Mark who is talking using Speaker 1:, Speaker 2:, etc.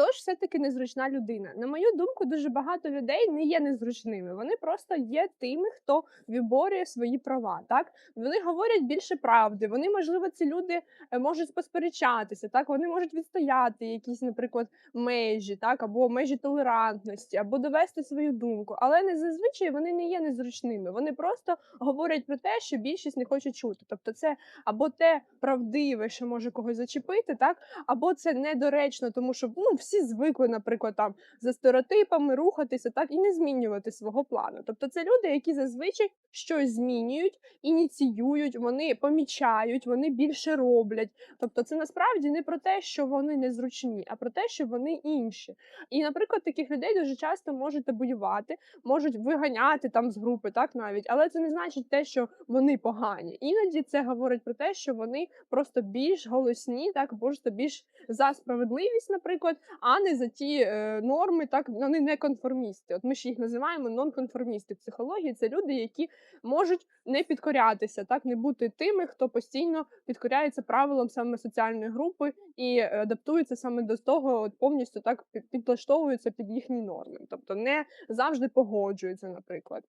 Speaker 1: Хто ж все-таки незручна людина? На мою думку, дуже багато людей не є незручними. Вони просто є тими, хто виборює свої права. Так вони говорять більше правди. Вони, можливо, ці люди е, можуть посперечатися. Так вони можуть відстояти якісь, наприклад, межі, так або межі толерантності, або довести свою думку. Але не зазвичай вони не є незручними. Вони просто говорять про те, що більшість не хоче чути. Тобто, це або те правдиве, що може когось зачепити, так або це недоречно, тому що ну всі звикли, наприклад, там за стереотипами рухатися, так і не змінювати свого плану. Тобто, це люди, які зазвичай щось змінюють, ініціюють, вони помічають, вони більше роблять. Тобто, це насправді не про те, що вони незручні, а про те, що вони інші. І, наприклад, таких людей дуже часто можуть табуювати, можуть виганяти там з групи, так навіть, але це не значить те, що вони погані. Іноді це говорить про те, що вони просто більш голосні, так просто більш за справедливість, наприклад, а не за ті е, норми, так вони не конформісти. От ми ж їх називаємо нонконформісти психології. Це люди, які можуть не підкорятися, так не бути тими, хто постійно підкоряється правилам саме соціальної групи і е, адаптується саме до того, от повністю так під- підлаштовується під їхні норми, тобто не завжди погоджується, наприклад.